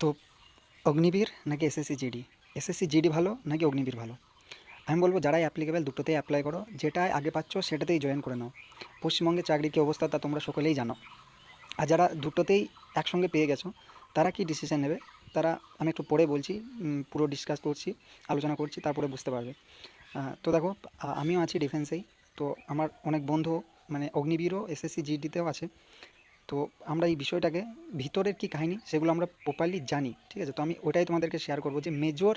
তো অগ্নিবীর নাকি SSC GD SSC GD ভালো নাকি অগ্নিবীর ভালো? আমি বলব যারাই অ্যাপ্লিকেবল দুটোতেই অ্যাপ্লাই করো। যেটাই আগে পাচ্ছ সেটাতেই জয়েন করে নাও। পশ্চিমবঙ্গে চাকরির কী অবস্থা তা তোমরা সকলেই জানো। আর যারা দুটোতেই একসঙ্গে পেয়ে গেছো, তারা কি ডিসিশন নেবে? তারা, আমি একটু পরে বলছি পুরো ডিসকাস করছি, আলোচনা করছি, তারপরে বুঝতে পারবে। তো দেখো আমিও আছি ডিফেন্সেই তো আমার অনেক বন্ধু মানে অগ্নিবীরও এসএসসি জিডিতেও আছে। তো আমরা এই বিষয়টাকে ভিতরের কি কাহিনী সেগুলো আমরা প্রপারলি জানি, ঠিক আছে? তো আমি ওটাই তোমাদেরকে শেয়ার করব যে মেজর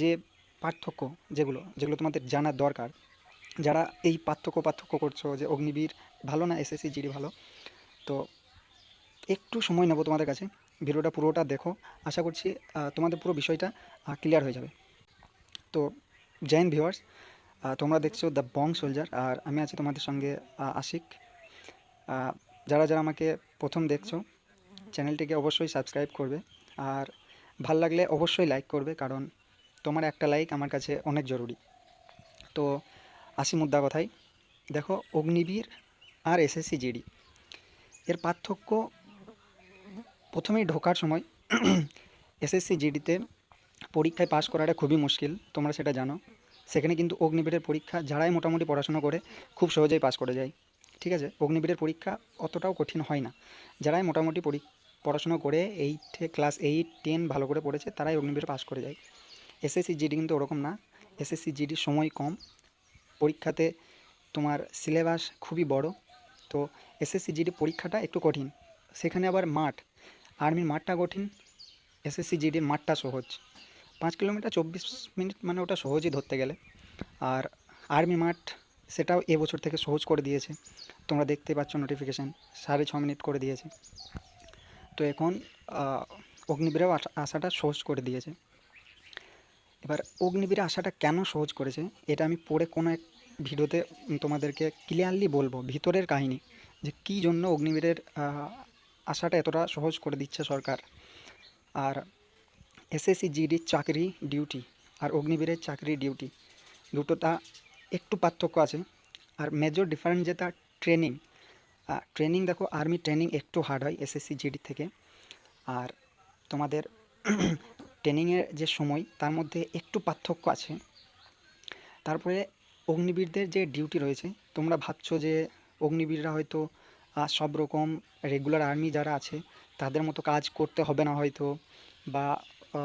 যে পার্থক্য যেগুলো যেগুলো তোমাদের জানার দরকার, যারা এই পার্থক্য পার্থক্য করছ যে অগ্নিবীর ভালো না এসএসসি জিডি ভালো, তো একটু সময় নেব তোমাদের কাছে, ভিডিওটা পুরোটা দেখো, আশা করছি তোমাদের পুরো বিষয়টা ক্লিয়ার হয়ে যাবে। তো জৈন ভিউয়ার্স তোমরা দেখছ দ্য বং সোলজার আর আমি আছি তোমাদের সঙ্গে আশিক যারা যারা আমাকে প্রথম দেখছ, চ্যানেলটিকে অবশ্যই সাবস্ক্রাইব করবে। আর ভালো লাগলে অবশ্যই লাইক করবে, কারণ তোমার একটা লাইক আমার কাছে অনেক জরুরি। তো আসি মুদ্রা কথাই দেখো, অগ্নিবীর আর এসএসসি জিডি। এর পার্থক্য প্রথমেই ঢোকার সময় এসএসসি জিডিতে পরীক্ষায় পাশ করাটা খুবই মুশকিল, তোমরা সেটা জানো। সেখানে কিন্তু অগ্নিবীরের পরীক্ষা, যারাই মোটামুটি পড়াশোনা করে, খুব সহজেই পাশ করে যায়। ঠিক আছে? অগ্নিবীরের পরীক্ষা অতটাও কঠিন হয় না। যারাই মোটামুটি পড়াশোনা করে এইটে ক্লাস এইট টেন ভালো করে পড়েছে, তারাই অগ্নিবীরে পাশ করে যায়। এসএসসি জিডি কিন্তু ওরকম না। এসএসসি জিডির সময় কম। পরীক্ষাতে তোমার সিলেবাস খুবই বড়। তো এসএসসি জিডি পরীক্ষাটা একটু কঠিন। সেখানে আবার মাঠ। আর্মির মাঠটা কঠিন। এসএসসি জিডির মাঠটা সহজ। পাঁচ কিলোমিটার চব্বিশ মিনিট মানে ওটা সহজই ধরতে গেলে। আর আর্মি মাঠ সেটাও এবছর থেকে সহজ করে দিয়েছে। তোমরা দেখতে পাচ্ছ নোটিফিকেশান সাড়ে ছ মিনিট করে দিয়েছে। তো এখন আসা- আসাটা সহজ করে দিয়েছে। এবার অগ্নিবীরে আসাটা কেন সহজ করেছে, এটা আমি পরে কোনো এক ভিডিওতে তোমাদেরকে ক্লিয়ারলি বলব। ভিতরের কাহিনী, যে কী জন্য অগ্নিবীরের আসাটা এতটা সহজ করে দিচ্ছে সরকার। আর এসএসসি জিডির চাকরি ডিউটি আর অগ্নিবীরের চাকরি ডিউটি দুটোটা একটু পার্থক্য আছে। আর মেজর ডিফারেন্স যেটা ট্রেনিং ট্রেনিং দেখো আর্মি ট্রেনিং একটু হার্ড হয় এসএসসি জিডি থেকে। আর তোমাদের ট্রেনিংয়ের যে সময়, তার মধ্যে একটু পার্থক্য আছে। তারপরে অগ্নিবীরদের যে ডিউটি রয়েছে, তোমরা ভাবছ যে অগ্নিবীররা হয়তো সব রকম রেগুলার আর্মি যারা আছে, তাদের মতো কাজ করতে হবে না হয়তো, বা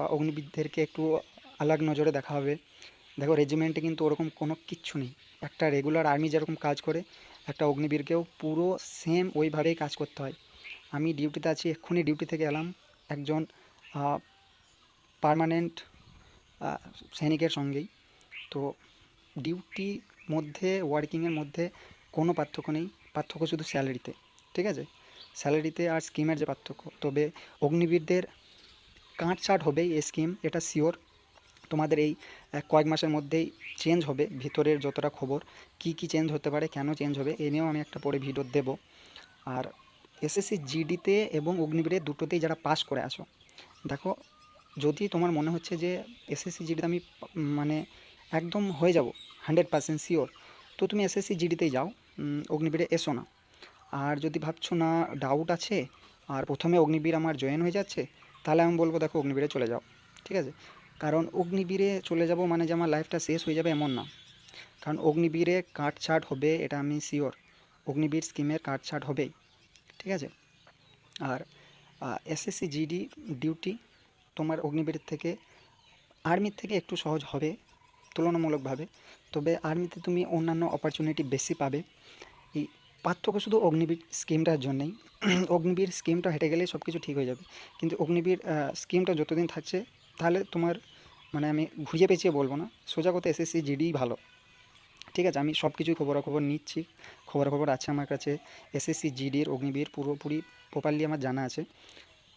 অগ্নিবীরদেরকে একটু আলাগ নজরে দেখা হবে। দেখো রেজিমেন্টে কিন্তু ওরকম কোনো কিচ্ছু নেই। একটা রেগুলার আর্মি যেরকম কাজ করে একটা অগ্নিবীরকেও পুরো সেম ওইভাবেই কাজ করতে হয়। আমি ডিউটিতে আছি, এক্ষুনি ডিউটি থেকে এলাম। একজন পার্মানেন্ট সৈনিকের সঙ্গেই। তো ডিউটি মধ্যে ওয়ার্কিংয়ের মধ্যে কোনো পার্থক্য নেই। পার্থক্য শুধু স্যালারিতে ঠিক আছে? স্যালারিতে আর স্কিমের যে পার্থক্য। তবে অগ্নিবীরদের কাঁট কাটছাট হবে এই স্কিম এটা শিওর তোমাদের এই কয়েক মাসের মধ্যেই চেঞ্জ হবে ভিতরের যতটা খবর, কি কি চেঞ্জ হতে পারে, কেন চেঞ্জ হবে, এ নিয়েও আমি একটা পরে ভিডিও দেব। আর এসএসসি জিডিতে এবং অগ্নিবীরে দুটোতেই যারা পাস করে আসো দেখো, যদি তোমার মনে হচ্ছে যে এসএসসি জিডিতে আমি মানে একদম হয়ে যাব হান্ড্রেড পার্সেন্ট শিওর তো তুমি এসএসসি জিডিতেই যাও অগ্নিবীরে এসো না। আর যদি ভাবছ না ডাউট আছে, আর প্রথমে অগ্নিবীর আমার জয়েন হয়ে যাচ্ছে, তাহলে আমি বলব, দেখো, অগ্নিবীরে চলে যাও, ঠিক আছে? কারণ অগ্নিবীরে চলে যাব মানে যে আমার লাইফটা শেষ হয়ে যাবে এমন না। কারণ অগ্নিবীরে কাটছাট হবে এটা আমি শিওর অগ্নিবীর স্কিমের কাটছাট হবেই। ঠিক আছে? আর এসএসসি জিডি ডিউটি তোমার অগ্নিবীরের থেকে আর্মির থেকে একটু সহজ হবে, তুলনামূলকভাবে। তবে আর্মিতে তুমি অন্যান্য অপরচুনিটি বেশি পাবে। এই পার্থক্য শুধু অগ্নিবীর স্কিমটার জন্যই। অগ্নিবীর স্কিমটা হেঁটে গেলেই সব কিছু ঠিক হয়ে যাবে। কিন্তু অগ্নিবীর স্কিমটা যতদিন থাকছে, তাহলে তোমার মানে আমি ঘুরিয়ে পেঁচিয়ে বলব না। সোজা কথা এসএসসি জিডিই ভালো। ঠিক আছে, আমি সব কিছুই খবরাখবর নিচ্ছি। খবরাখবর আছে আমার কাছে। এসএসসি জিডির অগ্নিবীর, পুরোপুরি প্রপারলি আমার জানা আছে।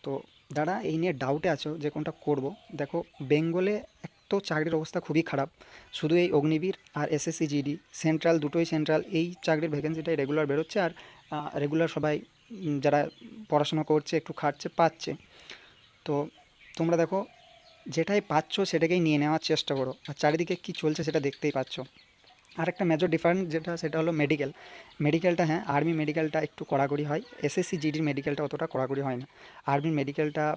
তো দাদা এই নিয়ে ডাউটে আছো যে কোনটা করব। দেখো, বেঙ্গলে এক তো চাকরির অবস্থা খুবই খারাপ। শুধু এই অগ্নিবীর আর এসএসসি জিডি সেন্ট্রাল দুটোই সেন্ট্রাল এই চাকরির ভ্যাকেন্সিটাই রেগুলার বেরোচ্ছে আর রেগুলার সবাই যারা পড়াশোনা করছে, একটু খাটছে, পাচ্ছে। তো তোমরা দেখো যেটাই পাচ্ছ সেটাকেই নিয়ে নেওয়ার চেষ্টা করো। আর চারিদিকে কী চলছে সেটা দেখতেই পাচ্ছ। আর একটা মেজর ডিফারেন্স যেটা, সেটা হলো মেডিকেল মেডিকেলটা হ্যাঁ আর্মি মেডিকেলটা একটু কড়াকড়ি হয়। এসএসসি জিডির মেডিকেলটা অতটা কড়াকড়ি হয় না। আর্মি মেডিকেলটা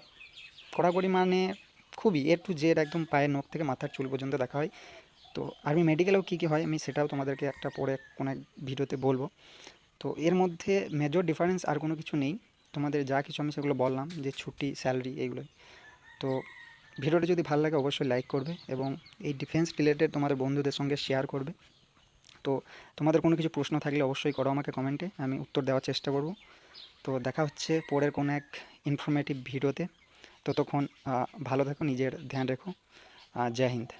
কড়াকড়ি মানে খুবই এ টু জেড একদম পায়ের নখ থেকে মাথার চুল পর্যন্ত দেখা হয়। তো আর্মি মেডিকেলেও কী কী হয় আমি সেটাও তোমাদেরকে একটা পরে কোনো এক ভিডিওতে বলব। তো এর মধ্যে মেজর ডিফারেন্স আর কোনো কিছু নেই। তোমাদের যা কিছু আমি সেগুলো বললাম, যে ছুটি স্যালারি এইগুলোই। তো ভিডিওটা যদি ভালো লাগে অবশ্যই লাইক করবে এবং এই ডিফেন্স রিলেটেড তোমাদের বন্ধুদের সঙ্গে শেয়ার করবে। তো তোমাদের কোনো কিছু প্রশ্ন থাকলে অবশ্যই করো আমাকে কমেন্টে আমি উত্তর দেওয়ার চেষ্টা করব। তো দেখা হচ্ছে পরের কোনো এক ইনফরমেটিভ ভিডিওতে ততক্ষণ ভালো থাকো, নিজের ধ্যান রেখো। জয় হিন্দ।